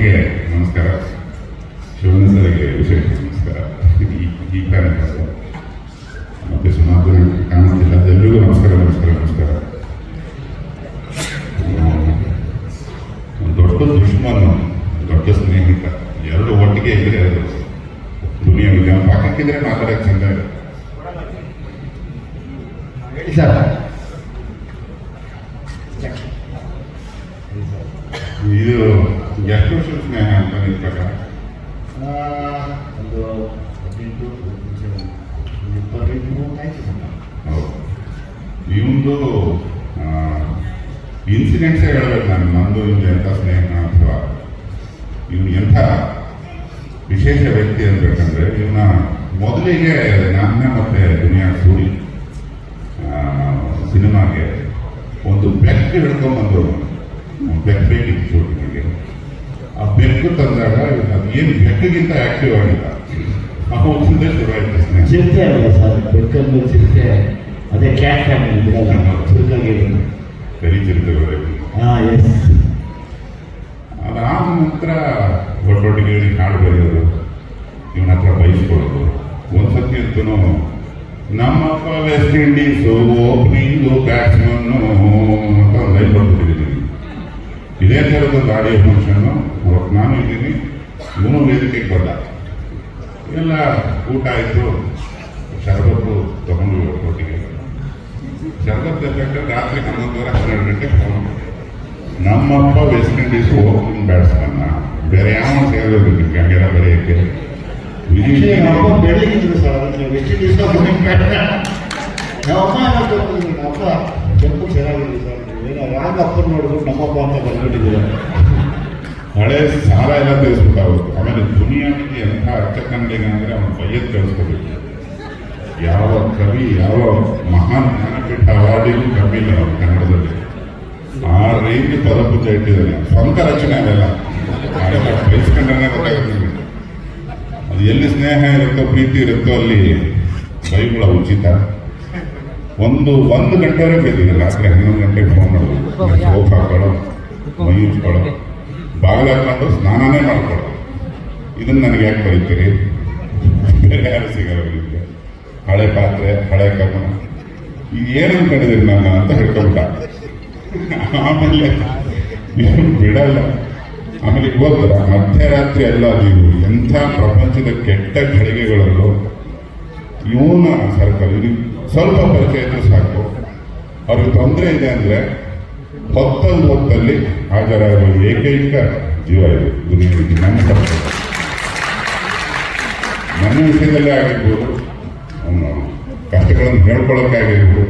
ಒಟ್ಟಿಗೆ ನಮಸ್ಕಾರ. ಶಿವನ ಸರ್ಗೆ ವಿಶೇಷ ನಮಸ್ಕಾರ. ಈ ಈ ಕಾರ್ಯಕ್ರಮ ಮತ್ತೆ ಸುಮಾರು ಕಾಣಿಸ್ತಿಲ್ಲ. ಎಲ್ರಿಗೂ ನಮಸ್ಕಾರ ನಮಸ್ಕಾರ ನಮಸ್ಕಾರ. ದೊಡ್ಡ ದುಶ್ಮನ್, ದೊಡ್ಡ ಸ್ನೇಹಿತ. ಎರಡು ಒಟ್ಟಿಗೆ ಇದ್ರೆ ಅದು ದುನಿಯಾ ವಿಜ್ಞಾನ ಪಾಕಕ್ಕಿದ್ರೆ ಮಾತಾಡಕ್ಕೆ ಚಂದ. ಹೇಳಿ ಸರ್ ಎಷ್ಟು ವರ್ಷದ ಸ್ನೇಹ ಅಂತ ನಿಮ್ಮ ಪ್ರಕಾರ? ಒಂದು ಹದಿನೆಂಟು ಇಪ್ಪತ್ತೈದು. ಹೌದು. ಇವಂದು ಇನ್ಸಿಡೆಂಟ್ಸೇ ಹೇಳಬೇಕು ನಾನು ನಂದು ಇವ್ನು ಎಂಥ ಸ್ನೇಹ ಅಥವಾ ಇವನು ಎಂಥ ವಿಶೇಷ ವ್ಯಕ್ತಿ ಅನ್ಬೇಕಂದ್ರೆ ಇವನ ಮೊದಲಿಗೆ ನನ್ನ ಮತ್ತೆ ದುನಿಯಾ ಸೂರಿ ಸಿನಿಮಾಗೆ ಒಂದು ಬೆಕ್ ಹಿಡ್ಕೊಂಡ್ಬಂದು ಬೆಕ್ ಬೇಕಿತ್ತು ಶೂಟಿಂಗಿಗೆ ಆ ಬೆಕ್ಕು ತಂದಾಗ ಏನು ಬೆಕ್ಕಿಗಿಂತ ಆಕ್ಟಿವ್ ಆಗಿಲ್ಲ. ಅವತ್ತಿಂದ ಶುರು ಸ್ನೇಹ ಚಿರತೆ ಅಲ್ಲ ಸರ್. ಬೆಕ್ಕನ್ನು ಚಿರತೆ ಅದೇ ಕ್ಯಾಟ್ ಫ್ಯಾಮಿಲಿ ಬಿಡಲ್ಲ ಚುರುಕಾಗಿ ಕರಿಚಿರ್ತೇವೆ ಹಾಂ ಎಸ್ ಅದಾದ ನಂತರ ಒಟ್ಟೊಟ್ಟಿಗೆ ಹಾಡು ಬರೆಯೋದು ಇವನ ಹತ್ರ ಬಯಸ್ಕೊಳ್ಳೋದು ಒಂದ್ಸತಿ ಅಂತೂ ನಮ್ಮಪ್ಪ ವೆಸ್ಟ್ ಇಂಡೀಸು ಓಪನಿಂಗು ಬ್ಯಾಟ್ಸ್ಮನ್ನು ಅಂತ ಒಂದು ಲೈನ್ ಬರ್ಬಿಟ್ಟಿದ್ದೀನಿ ಇದೇ ಥರದೊಂದು ಆಡಿಯೋ ಫಂಕ್ಷನ್ನು ನಾನು ಇದ್ದೀನಿ ಇವನು ವೇದಿಕೆಗೆ ಬಂದ. ಎಲ್ಲ ಊಟ ಆಯಿತು ಶರಬತ್ತು ತಗೊಂಡು ಕೊಟ್ಟಿಗೆ ಶರಬತ್ತು ಎಫೆಕ್ಟ್ ರಾತ್ರಿ ಹನ್ನೊಂದುವರೆ ಹನ್ನೆರಡು ಗಂಟೆಗೆ ಫೋನ್ ನಮ್ಮಪ್ಪ ವೆಸ್ಟ್ ಇಂಡೀಸ್ ಓಪನಿಂಗ್ ಬ್ಯಾಟ್ಸ್ಮನ್ನ ಬೇರೆ ಯಾವ ಸೇರಿದ್ರು ನಿಮ್ಗೆ ಹಂಗೆಲ್ಲ ಬರೆಯಕ್ಕೆ. ಆಕ್ಚುಲಿ ನಮ್ಮ ಅಪ್ಪ ಬೆಳಗಿದ್ರು ಸರ್ ಅದಕ್ಕೆ ವೆಸ್ಟ್ ಇಂಡೀಸ್ ನಮ್ಮ ಅಮ್ಮ ಏನಾದ್ರು ನಮ್ಮ ಅಪ್ಪ ಕೆಂಪು ಚೆನ್ನಾಗಿದೆ ಸರ್. ಏನೋ ಯಾರು ಅಪ್ಪ ನೋಡಿದ್ರು ನಮ್ಮಪ್ಪ ಅಂತ ಬಂದ್ಬಿಟ್ಟಿದ್ದೀರ ಹಳೆ ಸಾಲ ಎಲ್ಲ ತಿಳಿಸ್ಬೇಕಾಗುತ್ತೆ. ಆಮೇಲೆ ದುನಿಯಾನಿಗೆ ಎಂಥ ಅರ್ಥ ಕನ್ನಡಿಗ ಅಂದರೆ ಅವನು ಬೈಯತ್ ಕಳಿಸ್ಕೋಬೇಕು ಯಾವ ಕವಿ ಯಾವ ಮಹಾನ್ ಜ್ಞಾನಪೀಠ ಅವಾರ್ಡಿಗೂ ಕಮ್ಮಿ ಇಲ್ಲ ಅವ್ರು ಕನ್ನಡದಲ್ಲಿ. ಆ ರೀತಿ ಪದಪುಜ ಇಟ್ಟಿದ್ದಾನೆ ಸ್ವಂತ ರಚನೆ ಅವೆಲ್ಲ ಅದೆಲ್ಲ ಬಯಸ್ಕೊಂಡ್ರೆ ಗೊತ್ತಾಗುತ್ತೆ ಅದು ಎಲ್ಲಿ ಸ್ನೇಹ ಇರುತ್ತೋ ಪ್ರೀತಿ ಇರುತ್ತೋ ಅಲ್ಲಿ ಬೈಗುಳ ಉಚಿತ. ಒಂದು ಒಂದು ಗಂಟೆವರೆಗೆ ಬೇಕಿದೆ ರಾತ್ರಿ ಹನ್ನೊಂದು ಗಂಟೆಗೆ ಫೋನ್ ಮಾಡೋದು ಸೋಫ್ ಹಾಕೊಳ್ಳೋ ಮೈ ಉಜ್ಕೊಳ್ಳೋ ಬಾಗಿಲು ಹಾಕೊಂಡು ಸ್ನಾನನೇ ಮಾಡ್ಕೊಳ್ಳೋ ಇದನ್ನ ನನಗೆ ಯಾಕೆ ಬರೀತೀರಿ ಬೇರೆ ಯಾರು ಸಿಗಲ್ಲ ಹಳೆ ಪಾತ್ರೆ, ಹಳೆ ಈಗ ಏನು ಅನ್ಕೊಂಡಿದ್ದೀರಿ ನಾನು ಅಂತ ಹೇಳ್ಕೊಂಡ. ಆಮೇಲೆ ನೀವು ಬಿಡಲ್ಲ. ಆಮೇಲೆ ಇವತ್ತು ಮಧ್ಯರಾತ್ರಿ ಎಲ್ಲ ನೀವು. ಎಂಥ ಪ್ರಪಂಚದ ಕೆಟ್ಟ ಘಳಿಗೆಗಳಲ್ಲೂ. ಇವನ ಸರ್ಕಲ್. ಇದು ಸ್ವಲ್ಪ ಪರಿಚಯ ಇದ್ರೆ ಸಾಕು. ಅವ್ರಿಗೆ ತೊಂದರೆ ಇದೆ ಅಂದರೆ ಹೊತ್ತಲ್ಲಿ ಹೊತ್ತಲ್ಲಿ ಹಾಜರಾಗುವ ಏಕೈಕ ಜೀವ ಇದು. ದುನಿಯಾದಲ್ಲಿ ನನ್ನ ತಪ್ಪು. ನನ್ನ ವಿಷಯದಲ್ಲೇ ಆಗಿರ್ಬೋದು, ಅವನ ಕಷ್ಟಗಳನ್ನು ಹೇಳ್ಕೊಳ್ಳೋಕ್ಕಾಗಿರ್ಬೋದು,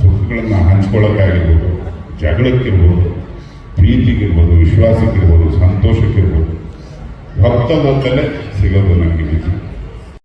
ಸುಖಗಳನ್ನು ಹಂಚ್ಕೊಳ್ಳೋಕ್ಕಾಗಿರ್ಬೋದು, ಜಗಳಕ್ಕಿರ್ಬೋದು, ಪ್ರೀತಿಗಿರ್ಬೋದು, ವಿಶ್ವಾಸಕ್ಕಿರ್ಬೋದು, ಸಂತೋಷಕ್ಕಿರ್ಬೋದು ಭಕ್ತ ಹೊತ್ತಲ್ಲೇ ಸಿಗೋದು ನನಗೆ ನಿಜ.